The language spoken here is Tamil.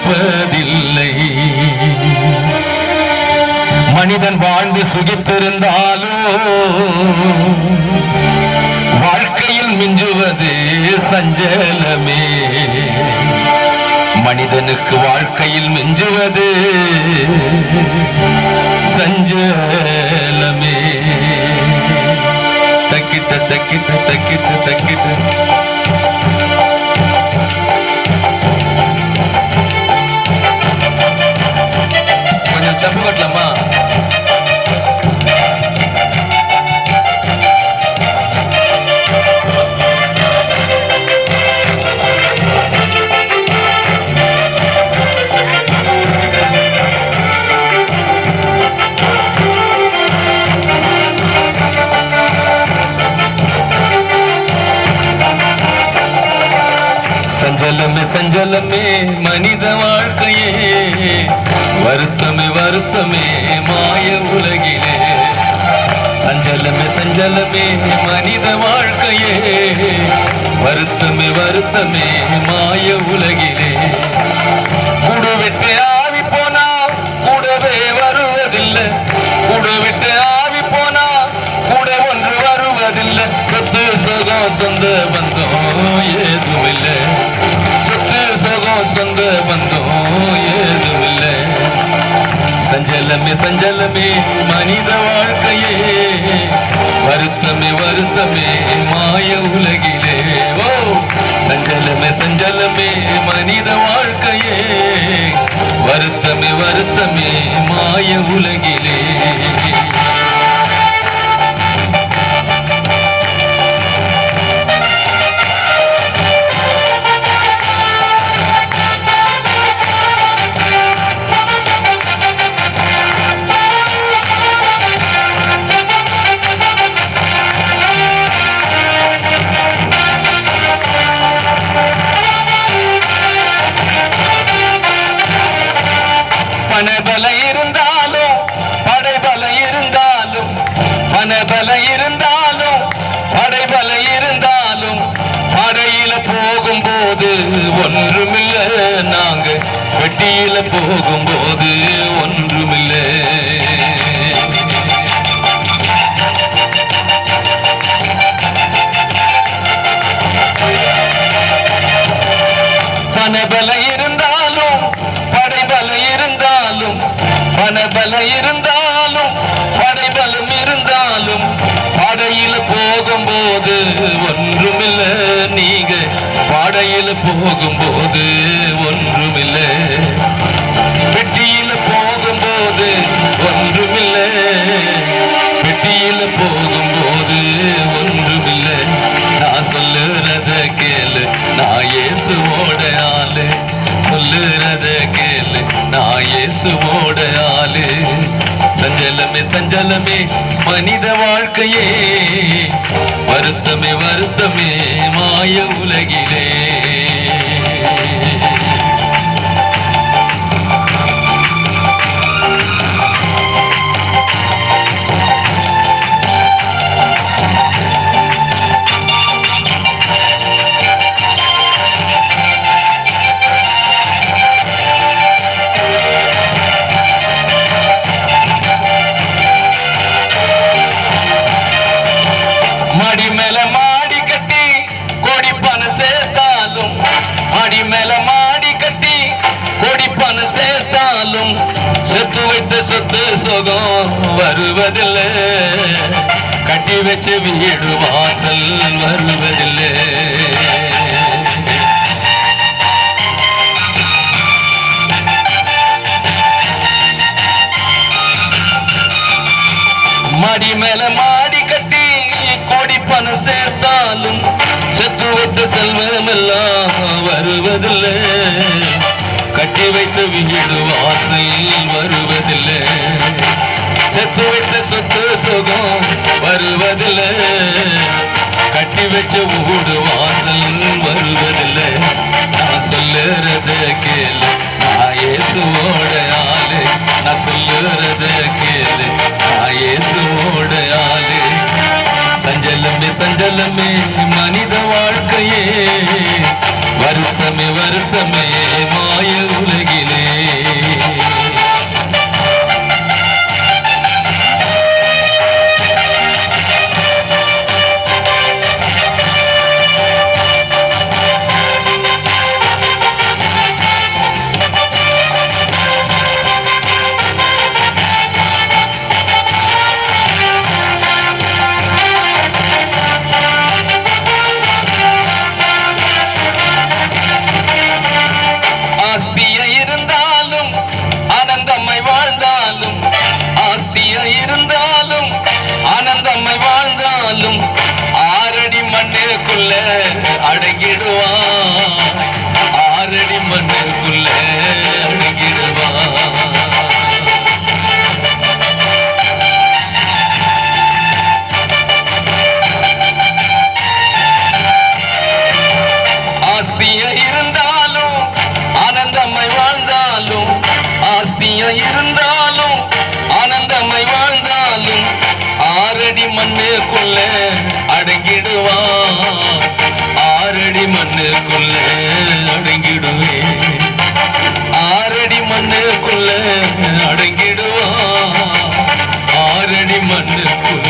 இருப்பதில்லை மனிதன் வாழ்ந்து சுகித்திருந்தாலோ வாழ்க்கையில் மிஞ்சுவது சஞ்சலமே. மனிதனுக்கு வாழ்க்கையில் மிஞ்சுவது சஞ்சலமே. தக்கிட்ட தக்கிட்ட தக்கிட்ட தக்கிட்ட. சஞ்சலமே சஞ்சலமே மனித வாழ்க்கையே. வருத்தமே வருத்தமே மாய உலகிலே. சஞ்சலமே சஞ்சலமே மனித வாழ்க்கையே. வருத்தமே வருத்தமே மாய உலகிலே. கூடு விட்டு ஆவி போனா கூடவே வருவதில்லை. கூடு விட்டு ஆவி போனா கூட ஒன்று வருவதில்லை. சொத்து சுகம் சொந்த சுகம் பந்தம் ஏதுமில்லை. சஞ்சலமே சஞ்சலமே மனித வாழ்க்கையே. வருத்தமே வருத்தமே மாய உலகிலே. ஓ சஞ்சலமே சஞ்சலமே மனித வாழ்க்கையே. வருத்தமே வருத்தமே மாய உலகிலே. மனபல இருந்தாலும் படைபல இருந்தாலும் படையில போகும்போது ஒன்றுமில்ல. நாங்க வெட்டியில போகும்போது ஒன்றுமில்ல. பணபல இருந்தாலும் படைபல இருந்தாலும் பணபல இருந்தாலும் போகும்போது ஒன்றுமில்ல. வெட்டியில போகும்போது ஒன்றுமில்ல. வெட்டியில போகும்போது ஒன்றுமில்லை. நான் சொல்லுறத கேளு நான் இயேசுவோட ஆளு. சொல்லுறத கேளு நான் இயேசுவோட ஆளு. சஞ்சலமே சஞ்சலமே மனித வாழ்க்கையே. வருத்தமே வருத்தமே மாய உலகில். மடி மேல மாடி கட்டி கோடி பணம் சேர்த்தாலும் மடி மேல மாடி கட்டி கோடி பணம் சேர்த்தாலும் செத்து வைத்த சொத்து சுகம் வருவதில்லை. கட்டி வச்ச வீடு வாசல் வருவதில்லை. கொடுத்த வைத்த செல்வம் எல்லாம் வருவதில்லை. கட்டி வைத்த வீடு வாசல் வருவதில்லை. செத்து வைத்த சொத்து சுகம் வருவதில்லை. கட்டி வச்ச ஊடு வாசல் வருவதில்லை. நான் சொல்லுறத கேளு நான் இயேசுவோட ஆளு. நான் சொல்லுறத கேளு நான் இயேசுவோட ஆளு. சஞ்சலமே சஞ்சலமே மனித வருத்தமே வருத்தமே. சொல்ல அடங்கிடுவான். மண்ணுக்குள்ள அடங்கிடுவேன் ஆறடி மண்ணுக்குள்ள அடங்கிடுவான் ஆறடி மண்ணுக்குள்ள